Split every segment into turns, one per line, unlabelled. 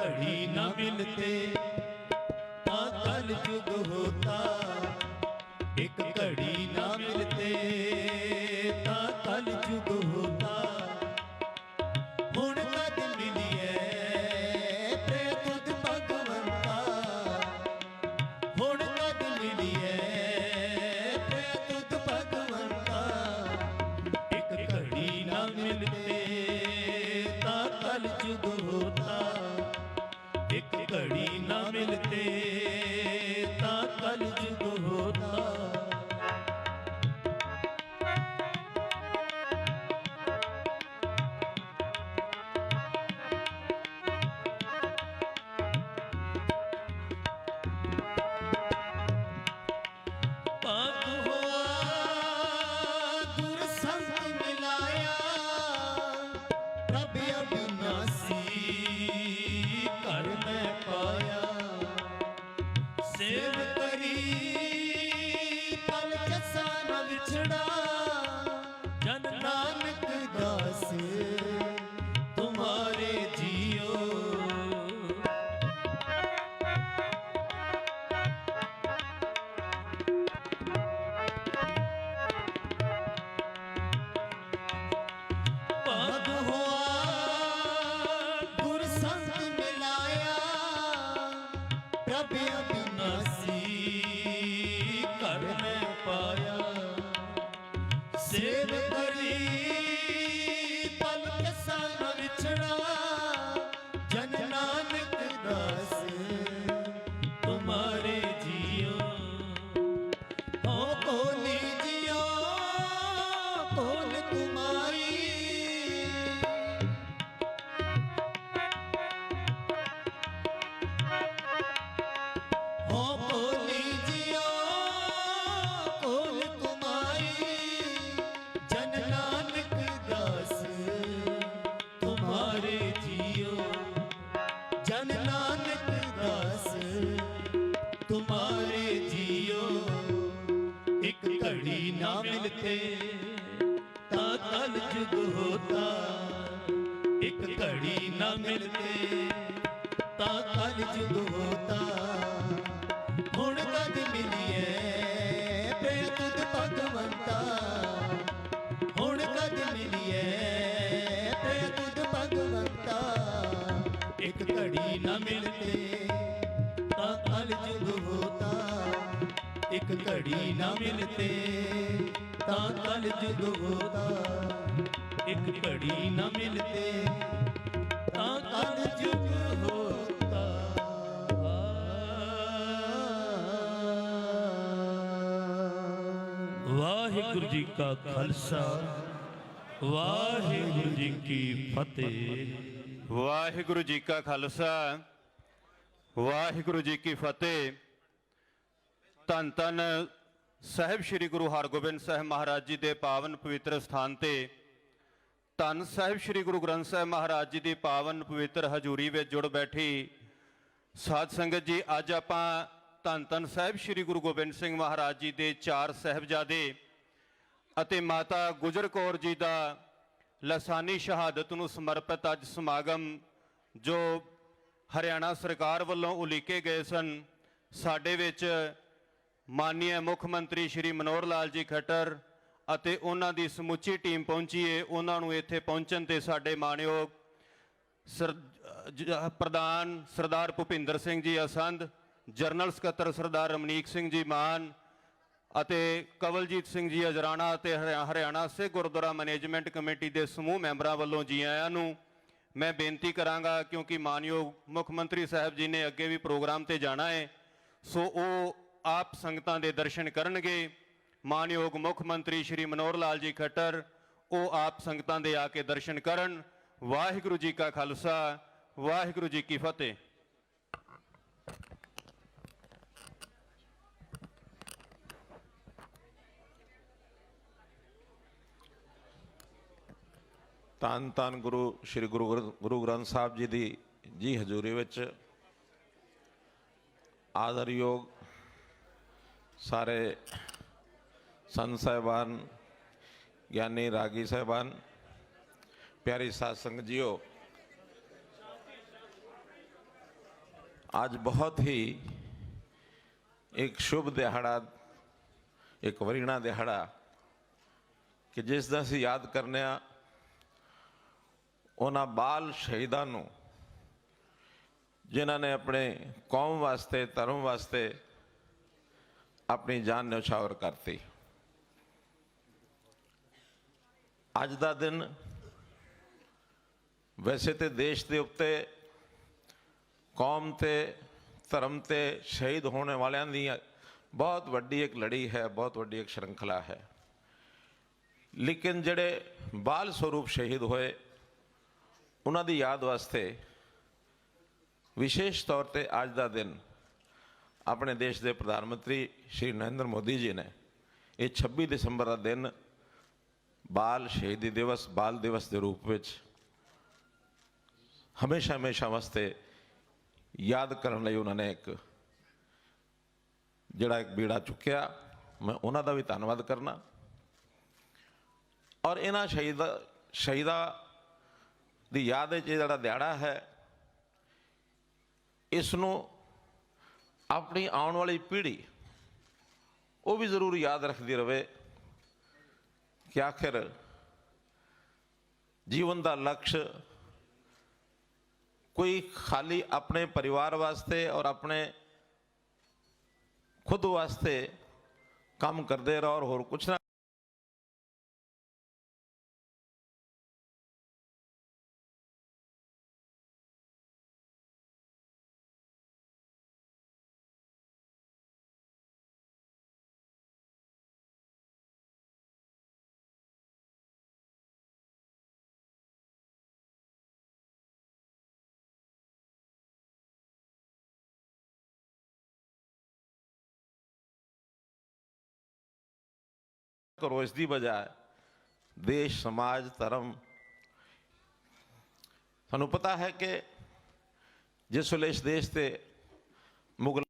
घड़ी न मिलते ता कल युग होता ਘੜੀ ਤਾਂ ਕਲ ਜੁਗ ਹੋਤਾ। ਹੁਣ ਕਦ ਮਿਲੀਏ? ਪ੍ਰੇ ਤੁਧ ਭਗਵੰਤਾ ਹੁਣ ਕਦ ਮਿਲੀਏ? ਪ੍ਰੇ ਤੁਧ ਭਗਵੰਤਾ ਇੱਕ ਘੜੀ ਨਾ ਮਿਲਦੇ ਤਾਂ ਕਲ ਜੁਗ ਹੋਤਾ। ਇੱਕ ਘੜੀ ਨਾ ਮਿਲਦੇ ਤਾਂ ਕਲ ਜੁਗ ਹੋਤਾ। ਇੱਕ ਘੜੀ ਨਾ ਮਿਲਦੇ ਵਾਹਿਗੁਰੂ ਜੀ ਕਾ ਖਾਲਸਾ, ਵਾਹਿਗੁਰੂ ਜੀ ਕੀ ਫਤਿਹ।
ਵਾਹਿਗੁਰੂ ਜੀ ਕਾ ਖਾਲਸਾ, ਵਾਹਿਗੁਰੂ ਜੀ ਕੀ ਫਤਿਹ। ਧੰਨ ਧੰਨ ਸਾਹਿਬ ਸ੍ਰੀ ਗੁਰੂ ਹਰਗੋਬਿੰਦ ਸਾਹਿਬ ਮਹਾਰਾਜ ਜੀ ਦੇ ਪਾਵਨ ਪਵਿੱਤਰ ਸਥਾਨ ਤੇ ਧੰਨ ਸਾਹਿਬ ਸ੍ਰੀ ਗੁਰੂ ਗ੍ਰੰਥ ਸਾਹਿਬ ਮਹਾਰਾਜ ਜੀ ਦੀ ਪਾਵਨ ਪਵਿੱਤਰ ਹਜ਼ੂਰੀ ਵਿੱਚ ਜੁੜ ਬੈਠੀ ਸਾਧ ਸੰਗਤ ਜੀ, ਅੱਜ ਆਪਾਂ ਧੰਨ ਧੰਨ ਸਾਹਿਬ ਸ੍ਰੀ ਗੁਰੂ ਗੋਬਿੰਦ ਸਿੰਘ ਮਹਾਰਾਜ ਜੀ ਦੇ ਚਾਰ ਸਾਹਿਬਜ਼ਾਦੇ ਅਤੇ ਮਾਤਾ ਗੁਜਰ ਕੌਰ ਜੀ ਦਾ ਲਸਾਨੀ ਸ਼ਹਾਦਤ ਨੂੰ ਸਮਰਪਿਤ ਅੱਜ ਸਮਾਗਮ ਜੋ ਹਰਿਆਣਾ ਸਰਕਾਰ ਵੱਲੋਂ ਉਲੀਕੇ ਗਏ ਸਨ, ਸਾਡੇ ਵਿੱਚ ਮਾਨਨੀय ਮੁੱਖ ਮੰਤਰੀ ਸ਼੍ਰੀ ਮਨੋਹਰ ਲਾਲ ਜੀ ਖੱਟਰ ਅਤੇ ਉਹਨਾਂ ਦੀ ਸਮੁੱਚੀ ਟੀਮ ਪਹੁੰਚੀ ਏ। ਉਹਨਾਂ ਨੂੰ ਇੱਥੇ ਪਹੁੰਚਣ ਤੇ ਸਾਡੇ ਮਾਣਯੋਗ ਸਰ ਪ੍ਰਧਾਨ ਸਰਦਾਰ ਭੁਪਿੰਦਰ ਸਿੰਘ ਜੀ ਅਸੰਧ, ਜਨਰਲ ਸਕੱਤਰ ਸਰਦਾਰ ਰਮਨੀਕ ਸਿੰਘ ਜੀ ਮਾਨ ਅਤੇ ਕਵਲਜੀਤ ਸਿੰਘ ਜੀ ਅਜਰਾਣਾ ਅਤੇ ਹਰਿਆ- ਹਰਿਆਣਾ ਸਿੱਖ ਗੁਰਦੁਆਰਾ ਮੈਨੇਜਮੈਂਟ ਕਮੇਟੀ ਦੇ ਸਮੂਹ ਮੈਂਬਰਾਂ ਵੱਲੋਂ ਜੀ ਆਇਆਂ ਨੂੰ ਮੈਂ ਬੇਨਤੀ ਕਰਾਂਗਾ ਕਿਉਂਕਿ ਮਾਨਯੋਗ ਮੁੱਖ ਮੰਤਰੀ ਸਾਹਿਬ ਜੀ ਨੇ ਅੱਗੇ ਵੀ ਪ੍ਰੋਗਰਾਮ ਤੇ ਜਾਣਾ ਹੈ ਸੋ ਉਹ ਆਪ ਸੰਗਤਾਂ ਦੇ ਦਰਸ਼ਨ ਕਰਨਗੇ। ਮਾਨਯੋਗ ਮੁੱਖ ਮੰਤਰੀ ਸ਼੍ਰੀ ਮਨੋਹਰ ਲਾਲ ਜੀ ਖੱਟਰ, ਉਹ ਆਪ ਸੰਗਤਾਂ ਦੇ ਆ ਕੇ ਦਰਸ਼ਨ ਕਰਨ। ਵਾਹਿਗੁਰੂ ਜੀ ਕਾ ਖਾਲਸਾ, ਵਾਹਿਗੁਰੂ ਜੀ ਕੀ ਫਤਿਹ।
ਧੰਨ ਧੰਨ ਗੁਰੂ, ਸ੍ਰੀ ਗੁਰੂ ਗ੍ਰੰ- ਗੁਰੂ ਗ੍ਰੰਥ ਸਾਹਿਬ ਜੀ ਦੀ, ਜੀ ਹਜ਼ੂਰੀ ਵਿੱਚ ਆਦਰਯੋਗ ਸਾਰੇ ਸੰਤ ਸਾਹਿਬਾਨ, ਗਿਆਨੀ ਰਾਗੀ ਸਾਹਿਬਾਨ, ਪਿਆਰੀ ਸਾਧ ਸੰਗਤ ਜੀਓ, ਅੱਜ ਬਹੁਤ ਹੀ ਇੱਕ ਸ਼ੁਭ ਦਿਹਾੜਾ, ਇੱਕ ਵਰੀਣਾ ਦਿਹਾੜਾ ਕਿ ਜਿਸ ਦਾ ਅਸੀਂ ਯਾਦ ਕਰਨੇ ਆ, ਉਹਨਾਂ ਬਾਲ ਸ਼ਹੀਦਾਂ ਨੂੰ, ਜਿਨ੍ਹਾਂ ਨੇ ਆਪਣੇ ਕੌਮ ਵਾਸਤੇ, ਧਰਮ ਵਾਸਤੇ ਆਪਣੀ ਜਾਨ ਨਿਛਾਵਰ ਕਰਤੀ। ਅੱਜ ਦਾ ਦਿਨ ਵੈਸੇ ਤੇ ਦੇਸ਼ ਦੇ ਉੱਤੇ ਕੌਮ ਤੇ ਧਰਮ ਤੇ ਸ਼ਹੀਦ ਹੋਣ ਵਾਲਿਆਂ ਦੀ ਬਹੁਤ ਵੱਡੀ ਇੱਕ ਲੜੀ ਹੈ, ਬਹੁਤ ਵੱਡੀ ਇੱਕ ਸ਼੍ਰੰਖਲਾ ਹੈ। ਲੇਕਿਨ ਜਿਹੜੇ ਬਾਲ ਸਰੂਪ ਸ਼ਹੀਦ ਹੋਏ, ਉਹਨਾਂ ਦੀ ਯਾਦ ਵਾਸਤੇ ਵਿਸ਼ੇਸ਼ ਤੌਰ ਤੇ ਅੱਜ ਦਾ ਦਿਨ ਆਪਣੇ ਦੇਸ਼ ਦੇ ਪ੍ਰਧਾਨ ਮੰਤਰੀ ਸ਼੍ਰੀ ਨਰਿੰਦਰ ਮੋਦੀ ਜੀ ਨੇ, ਇਹ 26 ਦਸੰਬਰ ਦਾ ਦਿਨ ਬਾਲ ਸ਼ਹੀਦੀ ਦਿਵਸ, ਬਾਲ ਦਿਵਸ ਦੇ ਰੂਪ ਵਿੱਚ ਹਮੇਸ਼ਾ ਹਮੇਸ਼ਾ ਵਾਸਤੇ ਯਾਦ ਕਰਨ ਲਈ ਉਹਨਾਂ ਨੇ ਇੱਕ ਜਿਹੜਾ ਇੱਕ ਬੀੜਾ ਚੁੱਕਿਆ, ਮੈਂ ਉਹਨਾਂ ਦਾ ਵੀ ਧੰਨਵਾਦ ਕਰਨਾ। ਔਰ ਇਹਨਾਂ ਸ਼ਹੀਦ ਸ਼ਹੀਦਾਂ ਦੀ ਯਾਦ ਵਿੱਚ ਇਹ ਜਿਹੜਾ ਦਿਹਾੜਾ ਹੈ ਇਸ ਨੂੰ ਆਪਣੀ ਆਉਣ ਵਾਲੀ ਪੀੜ੍ਹੀ ਉਹ ਵੀ ਜ਼ਰੂਰ ਯਾਦ ਰੱਖਦੀ ਰਹੇ ਕਿ ਆਖਿਰ ਜੀਵਨ ਦਾ ਲਕਸ਼ ਕੋਈ ਖਾਲੀ ਆਪਣੇ ਪਰਿਵਾਰ ਵਾਸਤੇ ਔਰ ਆਪਣੇ ਖੁਦ ਵਾਸਤੇ ਕੰਮ ਕਰਦੇ ਰਹੋ ਔਰ ਹੋਰ ਕੁਛ ਨਾ ਕਰੋ ਇਸ ਦੀ ਬਜਾਏ ਦੇਸ਼, ਸਮਾਜ, ਧਰਮ। ਤੁਹਾਨੂੰ ਪਤਾ ਹੈ ਕਿ ਜਿਸ ਵੇਲੇ ਇਸ ਦੇਸ਼ ਤੇ ਮੁਗਲ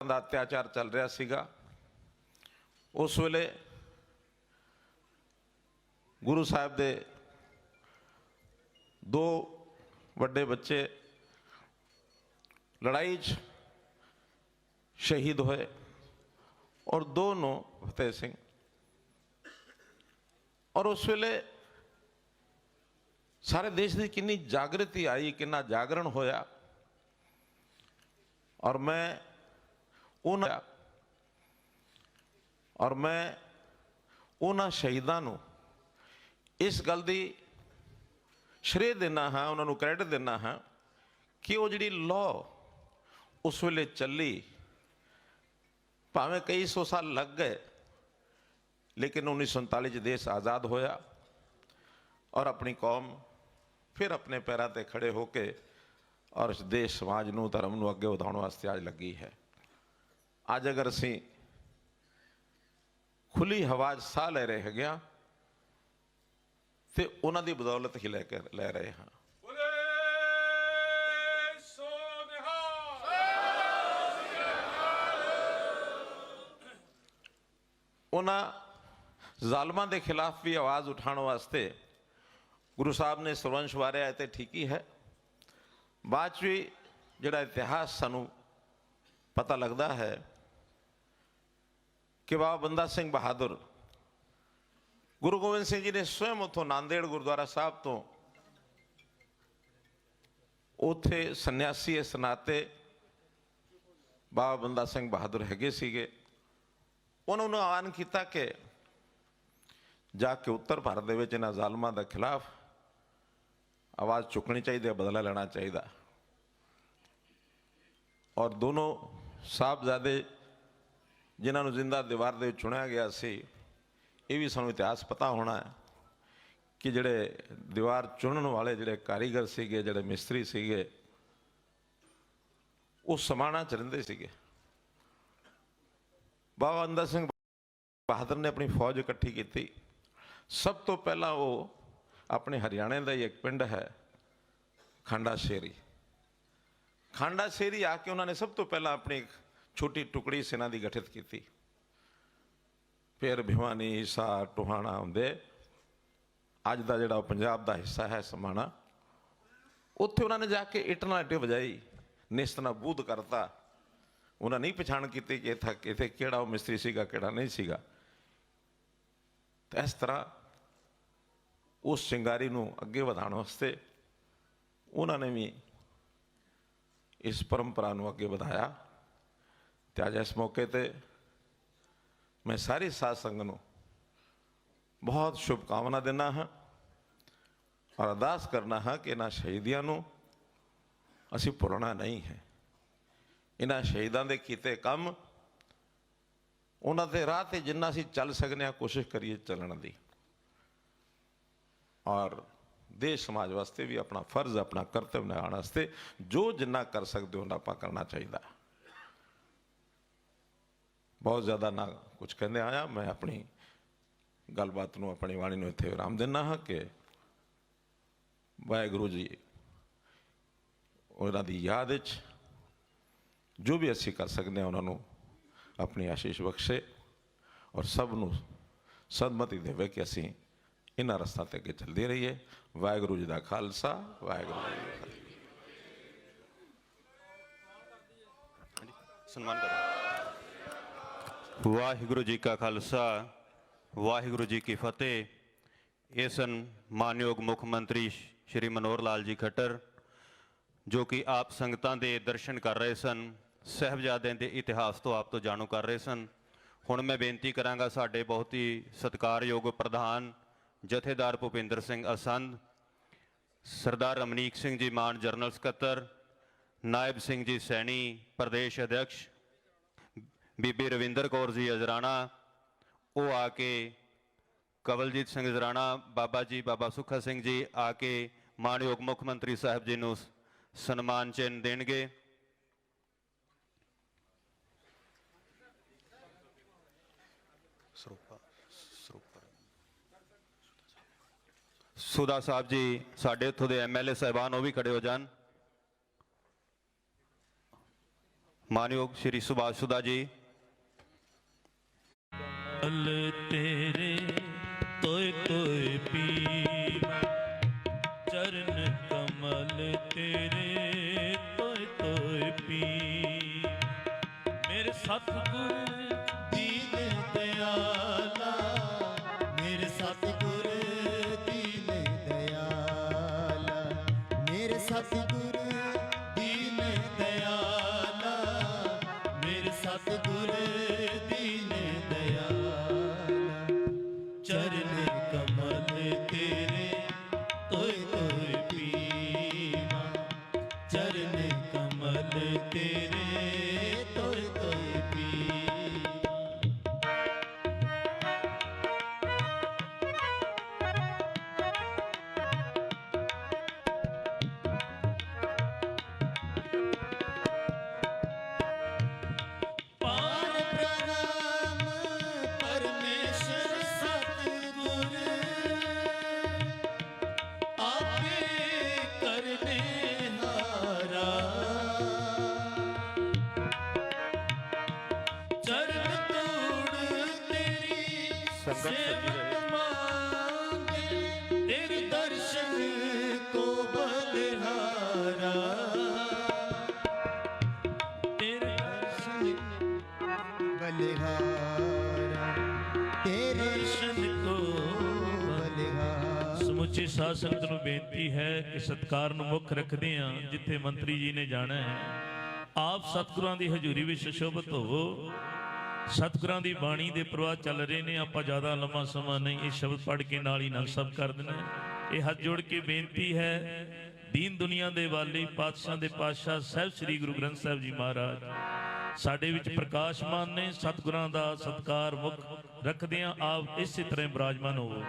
ਦਾ ਅਤਿਆਚਾਰ ਚੱਲ ਰਿਹਾ ਸੀਗਾ, ਉਸ ਵੇਲੇ ਗੁਰੂ ਸਾਹਿਬ ਦੇ ਦੋ ਵੱਡੇ ਬੱਚੇ ਲੜਾਈ 'ਚ ਸ਼ਹੀਦ ਹੋਏ ਔਰ ਦੋਨੋਂ ਫਤਿਹ ਸਿੰਘ। ਔਰ ਉਸ ਵੇਲੇ ਸਾਰੇ ਦੇਸ਼ ਦੀ ਕਿੰਨੀ ਜਾਗਰਤੀ ਆਈ, ਕਿੰਨਾ ਜਾਗਰਣ ਹੋਇਆ। ਔਰ ਮੈਂ ਉਹਨਾਂ ਔਰ ਮੈਂ ਉਹਨਾਂ ਸ਼ਹੀਦਾਂ ਨੂੰ ਇਸ ਗੱਲ ਦੀ ਸ਼੍ਰੇ ਦਿੰਦਾ ਹਾਂ, ਉਹਨਾਂ ਨੂੰ ਕ੍ਰੈਡਿਟ ਦਿੰਦਾ ਹਾਂ ਕਿ ਉਹ ਜਿਹੜੀ ਲਾਅ ਉਸ ਵੇਲੇ ਚੱਲੀ, ਭਾਵੇਂ ਕਈ ਸੌ ਸਾਲ ਲੱਗ ਗਏ, ਲੇਕਿਨ 1947 ਚ ਦੇਸ਼ ਆਜ਼ਾਦ ਹੋਇਆ ਔਰ ਆਪਣੀ ਕੌਮ ਫਿਰ ਆਪਣੇ ਪੈਰਾਂ ਤੇ ਖੜੇ ਹੋ ਕੇ ਔਰ ਇਸ ਦੇਸ਼, ਸਮਾਜ ਨੂੰ, ਧਰਮ ਨੂੰ ਅੱਗੇ ਵਧਾਉਣ ਵਾਸਤੇ ਅੱਜ ਲੱਗੀ ਹੈ। ਅੱਜ ਅਗਰ ਅਸੀਂ ਖੁੱਲੀ ਹਵਾ 'ਚ ਸਾਹ ਲੈ ਰਹੇ ਹੈਗੇ ਹਾਂ ਤੇ ਉਹਨਾਂ ਦੀ ਬਦੌਲਤ ਹੀ ਲੈ ਕੇ ਲੈ ਰਹੇ ਹਾਂ। ਉਹਨਾਂ ਜ਼ਾਲਮਾਂ ਦੇ ਖਿਲਾਫ ਵੀ ਆਵਾਜ਼ ਉਠਾਉਣ ਵਾਸਤੇ ਗੁਰੂ ਸਾਹਿਬ ਨੇ ਸਰਵੰਸ਼ ਵਾਰਿਆ ਤੇ ਠੀਕ ਹੀ ਹੈ। ਬਾਅਦ 'ਚ ਵੀ ਜਿਹੜਾ ਇਤਿਹਾਸ ਸਾਨੂੰ ਪਤਾ ਲੱਗਦਾ ਹੈ ਕਿ ਬਾਬਾ ਬੰਦਾ ਸਿੰਘ ਬਹਾਦਰ ਗੁਰੂ ਗੋਬਿੰਦ ਸਿੰਘ ਜੀ ਨੇ ਸਵੈਮ ਉਥੋਂ ਨਾਂਦੇੜ ਗੁਰਦੁਆਰਾ ਸਾਹਿਬ ਤੋਂ ਉਥੇ ਸੰਨਿਆਸੀ ਇਸ ਨਾਤੇ ਬਾਬਾ ਬੰਦਾ ਸਿੰਘ ਬਹਾਦਰ ਹੈਗੇ ਸੀਗੇ। ਉਹਨਾਂ ਨੂੰ ਆਹਵਾਨ ਕੀਤਾ ਕਿ ਜਾ ਕੇ ਉੱਤਰ ਭਾਰਤ ਦੇ ਵਿੱਚ ਇਹਨਾਂ ਜ਼ਾਲਮਾਂ ਦੇ ਖਿਲਾਫ ਆਵਾਜ਼ ਚੁੱਕਣੀ ਚਾਹੀਦੀ ਹੈ, ਬਦਲਾ ਲੈਣਾ ਚਾਹੀਦਾ। ਔਰ ਦੋਨੋਂ ਸਾਹਿਬਜ਼ਾਦੇ ਜਿਨ੍ਹਾਂ ਨੂੰ ਜ਼ਿੰਦਾ ਦੀਵਾਰ ਦੇ ਵਿੱਚ ਚੁਣਿਆ ਗਿਆ ਸੀ ਇਹ ਵੀ ਸਾਨੂੰ ਇਤਿਹਾਸ ਪਤਾ ਹੋਣਾ ਹੈ ਕਿ ਜਿਹੜੇ ਦੀਵਾਰ ਚੁਣਨ ਵਾਲੇ ਜਿਹੜੇ ਕਾਰੀਗਰ ਸੀਗੇ, ਜਿਹੜੇ ਮਿਸਤਰੀ ਸੀਗੇ, ਉਹ ਸਮਾਣਾ ਚ ਰਹਿੰਦੇ ਸੀਗੇ। ਬਾਬਾ ਅੰਦਰ ਸਿੰਘ ਬਹਾਦਰ ਨੇ ਆਪਣੀ ਫੌਜ ਇਕੱਠੀ ਕੀਤੀ। ਸਭ ਤੋਂ ਪਹਿਲਾਂ ਉਹ ਆਪਣੇ ਹਰਿਆਣੇ ਦਾ ਹੀ ਇੱਕ ਪਿੰਡ ਹੈ ਖਾਂਡਾ ਸ਼ੇਰੀ ਖਾਂਡਾ ਸ਼ੇਰੀ ਆ ਕੇ ਉਹਨਾਂ ਨੇ ਸਭ ਤੋਂ ਪਹਿਲਾਂ ਆਪਣੀ ਇੱਕ ਛੋਟੀ ਟੁਕੜੀ ਸੈਨਾ ਦੀ ਗਠਿਤ ਕੀਤੀ। ਫਿਰ ਭਿਵਾਨੀ ਹਿਸਾਰ ਟੋਹਾਣਾ ਆਉਂਦੇ ਅੱਜ ਦਾ ਜਿਹੜਾ ਉਹ ਪੰਜਾਬ ਦਾ ਹਿੱਸਾ ਹੈ ਸਮਾਣਾ। ਉੱਥੇ ਉਹਨਾਂ ਨੇ ਜਾ ਕੇ ਇੱਟ ਨਾਲ ਇੱਟ ਵਜਾਈ ਨਿਸਤਨਾ ਬੂਧ ਕਰਤਾ। ਉਹਨਾਂ ਨਹੀਂ ਪਛਾਣ ਕੀਤੀ ਕਿ ਇੱਥੇ ਇੱਥੇ ਕਿਹੜਾ ਉਹ ਮਿਸਤਰੀ ਸੀਗਾ, ਕਿਹੜਾ ਨਹੀਂ ਸੀਗਾ। ਤਾਂ ਇਸ ਤਰ੍ਹਾਂ ਉਸ ਸ਼ਿੰਗਾਰੀ ਨੂੰ ਅੱਗੇ ਵਧਾਉਣ ਵਾਸਤੇ ਉਹਨਾਂ ਨੇ ਵੀ ਇਸ ਪਰੰਪਰਾ ਨੂੰ ਅੱਗੇ ਵਧਾਇਆ। ਤੇ ਅੱਜ ਇਸ ਮੌਕੇ ਤੇ ਮੈਂ ਸਾਰੇ ਸਾਧ ਸੰਗਤ ਨੂੰ ਬਹੁਤ ਸ਼ੁਭਕਾਮਨਾ ਦਿੰਦਾ ਹਾਂ ਔਰ ਅਰਦਾਸ ਕਰਨਾ ਹਾਂ ਕਿ ਇਹਨਾਂ ਸ਼ਹੀਦੀਆਂ ਨੂੰ ਅਸੀਂ ਭੁੱਲਣਾ ਨਹੀਂ ਹੈ। ਇਹਨਾਂ ਸ਼ਹੀਦਾਂ ਦੇ ਕੀਤੇ ਕੰਮ ਉਹਨਾਂ ਦੇ ਰਾਹ ਤੇ ਜਿੰਨਾ ਅਸੀਂ ਚੱਲ ਸਕਨੇ ਆ ਕੋਸ਼ਿਸ਼ ਕਰੀਏ ਚੱਲਣ ਦੀ। ਔਰ ਦੇਸ਼ ਸਮਾਜ ਵਾਸਤੇ ਵੀ ਆਪਣਾ ਫਰਜ਼, ਆਪਣਾ ਕਰਤੱਵ ਨਿਭਾਉਣ ਵਾਸਤੇ ਜੋ ਜਿੰਨਾ ਕਰ ਸਕਦੇ ਹੋ ਉਹਨਾਂ ਆਪਾਂ ਕਰਨਾ ਚਾਹੀਦਾ। ਬਹੁਤ ਜ਼ਿਆਦਾ ਨਾ ਕੁਝ ਕਹਿੰਦੇ, ਆਇਆ, ਮੈਂ ਆਪਣੀ ਗੱਲਬਾਤ ਨੂੰ, ਆਪਣੀ ਬਾਣੀ ਨੂੰ ਇੱਥੇ ਵਿਰਾਮ ਦਿੰਦਾ ਹਾਂ ਕਿ ਵਾਹਿਗੁਰੂ ਜੀ, ਉਹਨਾਂ ਦੀ ਯਾਦ ਵਿੱਚ ਜੋ ਵੀ ਅਸੀਂ ਕਰ ਸਕਦੇ ਹਾਂ, ਉਹਨਾਂ ਨੂੰ ਆਪਣੀ ਆਸ਼ੀਸ਼ ਬਖਸ਼ੇ ਔਰ ਸਭ ਨੂੰ ਸਦਮਤੀ ਦੇਵੇ ਕਿ ਅਸੀਂ ਇਹਨਾਂ ਰਸਤਾ ਤੇ ਅੱਗੇ ਚੱਲਦੇ ਰਹੀਏ। ਵਾਹਿਗੁਰੂ ਜੀ ਦਾ ਖਾਲਸਾ, ਵਾਹਿਗੁਰੂ ਜੀ ਕੀ ਫਤਿਹ।
ਸਨਮਾਨ ਕਰੋ। ਵਾਹਿਗੁਰੂ ਜੀ ਕਾ ਖਾਲਸਾ, ਵਾਹਿਗੁਰੂ ਜੀ ਕੀ ਫਤਿਹ। ਇਹ ਸਨ ਮਾਨਯੋਗ ਮੁੱਖ ਮੰਤਰੀ ਸ਼੍ਰੀ ਮਨੋਹਰ ਲਾਲ ਜੀ ਖੱਟਰ, ਜੋ ਕਿ ਆਪ ਸੰਗਤਾਂ ਦੇ ਦਰਸ਼ਨ ਕਰ ਰਹੇ ਸਨ, ਸਹਿਬਜ਼ਾਦਿਆਂ ਦੇ ਇਤਿਹਾਸ ਤੋਂ ਆਪ ਤੋਂ ਜਾਣੂ ਕਰ ਰਹੇ ਸਨ। ਹੁਣ ਮੈਂ ਬੇਨਤੀ ਕਰਾਂਗਾ ਸਾਡੇ ਬਹੁਤ ਹੀ ਸਤਿਕਾਰਯੋਗ ਪ੍ਰਧਾਨ ਜਥੇਦਾਰ ਭੁਪਿੰਦਰ ਸਿੰਘ ਅਸੰਦ, ਸਰਦਾਰ ਰਮਨੀਕ ਸਿੰਘ ਜੀ ਮਾਨ ਜਨਰਲ ਸਕੱਤਰ, ਨਾਇਬ ਸਿੰਘ ਜੀ ਸੈਣੀ, ਪ੍ਰਦੇਸ਼ ਅਧਿਕਸ਼ ਬੀਬੀ ਰਵਿੰਦਰ ਕੌਰ ਜੀ ਅਜਰਾਣਾ ਉਹ ਆ ਕੇ ਕਵਲਜੀਤ ਸਿੰਘ ਅਜਰਾਣਾ ਬਾਬਾ ਜੀ ਬਾਬਾ ਸੁੱਖਾ ਸਿੰਘ ਜੀ ਆ ਕੇ ਮਾਨਯੋਗ ਮੁੱਖ ਮੰਤਰੀ ਸਾਹਿਬ ਜੀ ਨੂੰ ਸਨਮਾਨ ਚਿੰਨ੍ਹ ਦੇਣਗੇ। ਸੁਦਾ ਸਾਹਿਬ ਜੀ ਸਾਡੇ ਇੱਥੋਂ ਦੇ ਐਮਐਲਏ ਸਾਹਿਬਾਨ ਉਹ ਵੀ ਖੜੇ ਹੋ ਜਾਣ। ਮਾਨਯੋਗ ਸ਼੍ਰੀ ਸੁਭਾਸ਼ ਸੁਦਾ ਜੀ
a little bit. ਦਰਸ਼ਨ ਕੋ ਬਲਿਹਾਰਾ। ਸਮੁੱਚੀ ਸਾਧ ਸੰਗਤ ਨੂੰ ਬੇਨਤੀ ਹੈ ਕਿ ਸਤਕਾਰ ਨੂੰ ਮੁੱਖ ਰੱਖਦੇ ਹਾਂ ਜਿੱਥੇ ਮੰਤਰੀ ਜੀ ਨੇ ਜਾਣਾ ਹੈ। ਆਪ ਸਤਿਗੁਰਾਂ ਦੀ ਹਜ਼ੂਰੀ ਵਿੱਚ ਸ਼ੋਭਤ ਹੋਵੋ ਸਤਿਗੁਰਾਂ ਦੀ ਬਾਣੀ ਦੇ ਪ੍ਰਵਾਹ ਚੱਲ ਰਹੇ ਨੇ, ਆਪਾਂ ਜ਼ਿਆਦਾ ਲੰਮਾ ਸਮਾਂ ਨਹੀਂ, ਇਹ ਸ਼ਬਦ ਪੜ੍ਹ ਕੇ ਨਾਲ ਹੀ ਨਾਲ ਸਭ ਕਰ ਦੇਣਾ ਇਹ ਹੱਥ ਜੋੜ ਕੇ ਬੇਨਤੀ ਹੈ, ਦੀਨ ਦੁਨੀਆ ਦੇ ਵਾਲੀ, ਪਾਤਸ਼ਾਹ ਦੇ ਪਾਤਸ਼ਾਹ ਸਾਹਿਬ ਸ੍ਰੀ ਗੁਰੂ ਗ੍ਰੰਥ ਸਾਹਿਬ ਜੀ ਮਹਾਰਾਜ, ਸਾਡੇ ਵਿੱਚ ਪ੍ਰਕਾਸ਼ਮਾਨ ਨੇ, ਸਤਿਗੁਰਾਂ ਦਾ ਸਤਕਾਰ ਮੁੱਖ ਰੱਖਦਿਆਂ ਆਪ ਇਸੇ ਤਰ੍ਹਾਂ ਬਿਰਾਜਮਾਨ ਹੋਵੋ।